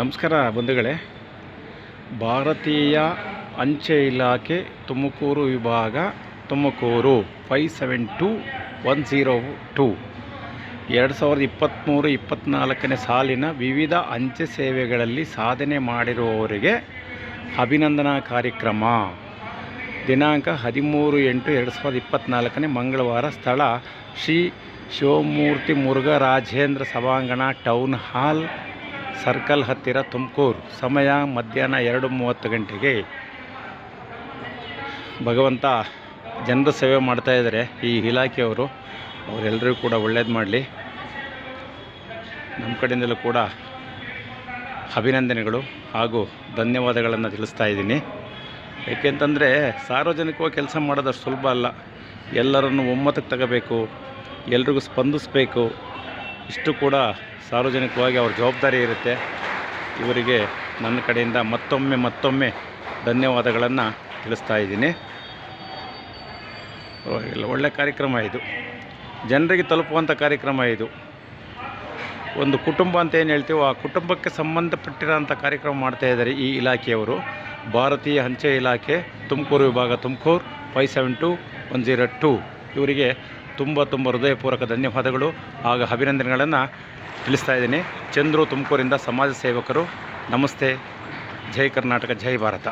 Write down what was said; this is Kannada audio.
ನಮಸ್ಕಾರ ಬಂಧುಗಳೇ. ಭಾರತೀಯ ಅಂಚೆ ಇಲಾಖೆ ತುಮಕೂರು ವಿಭಾಗ, Tumakuru five seven two one zero two. ಎರಡು ಸಾವಿರದ ಇಪ್ಪತ್ತ್ಮೂರು ಇಪ್ಪತ್ತ್ನಾಲ್ಕನೇ ಸಾಲಿನ ವಿವಿಧ ಅಂಚೆ ಸೇವೆಗಳಲ್ಲಿ ಸಾಧನೆ ಮಾಡಿರುವವರಿಗೆ ಅಭಿನಂದನಾ ಕಾರ್ಯಕ್ರಮ. ದಿನಾಂಕ ಹದಿಮೂರು ಎಂಟು ಎರಡು ಸಾವಿರದ ಇಪ್ಪತ್ತ್ನಾಲ್ಕನೇ ಮಂಗಳವಾರ ಸ್ಥಳ ಶ್ರೀ ಶಿವಮೂರ್ತಿ ಮುರುಘರಾಜೇಂದ್ರ ಸಭಾಂಗಣ ಟೌನ್ ಹಾಲ್ ಸರ್ಕಲ್ ಹತ್ತಿರ ತುಮಕೂರು. ಸಮಯ ಮಧ್ಯಾಹ್ನ ಎರಡು ಮೂವತ್ತು ಗಂಟೆಗೆ. ಭಗವಂತ ಜನರ ಸೇವೆ ಮಾಡ್ತಾಯಿದ್ದಾರೆ ಈ ಇಲಾಖೆಯವರು, ಅವರೆಲ್ಲರಿಗೂ ಕೂಡ ಒಳ್ಳೇದು ಮಾಡಲಿ. ನಮ್ಮ ಕಡೆಯಿಂದಲೂ ಕೂಡ ಅಭಿನಂದನೆಗಳು ಹಾಗೂ ಧನ್ಯವಾದಗಳನ್ನು ತಿಳಿಸ್ತಾ ಇದ್ದೀನಿ. ಏಕೆಂತಂದರೆ ಸಾರ್ವಜನಿಕವಾಗಿ ಕೆಲಸ ಮಾಡೋದಷ್ಟು ಸುಲಭ ಅಲ್ಲ. ಎಲ್ಲರನ್ನು ಒಮ್ಮತಕ್ಕೆ ತಗೋಬೇಕು, ಎಲ್ರಿಗೂ ಸ್ಪಂದಿಸಬೇಕು. ಇಷ್ಟು ಕೂಡ ಸಾರ್ವಜನಿಕವಾಗಿ ಅವ್ರ ಜವಾಬ್ದಾರಿ ಇರುತ್ತೆ. ಇವರಿಗೆ ನನ್ನ ಕಡೆಯಿಂದ ಮತ್ತೊಮ್ಮೆ ಮತ್ತೊಮ್ಮೆ ಧನ್ಯವಾದಗಳನ್ನು ತಿಳಿಸ್ತಾ ಇದ್ದೀನಿ. ಒಳ್ಳೆಯ ಕಾರ್ಯಕ್ರಮ ಇದು. ಜನರಿಗೆ ತಲುಪುವಂಥ ಕಾರ್ಯಕ್ರಮ ಇದು. ಒಂದು ಕುಟುಂಬ ಅಂತ ಏನು ಹೇಳ್ತೀವೋ ಆ ಕುಟುಂಬಕ್ಕೆ ಸಂಬಂಧಪಟ್ಟಿರೋಂಥ ಕಾರ್ಯಕ್ರಮ ಮಾಡ್ತಾ ಇದ್ದಾರೆ ಈ ಇಲಾಖೆಯವರು. ಭಾರತೀಯ ಅಂಚೆ ಇಲಾಖೆ, ತುಮಕೂರು ವಿಭಾಗ Tumakuru five seven two one zero two ಇವರಿಗೆ ತುಂಬ ತುಂಬ ಹೃದಯಪೂರ್ವಕ ಧನ್ಯವಾದಗಳು. ಆಗ ಅಭಿನಂದನೆಗಳನ್ನು ತಿಳಿಸ್ತಾ ಇದ್ದೀನಿ. ಚಂದ್ರು ತುಮಕೂರಿಂದ ಸಮಾಜ ಸೇವಕರು, ನಮಸ್ತೆ. ಜೈ ಕರ್ನಾಟಕ, ಜೈ ಭಾರತ.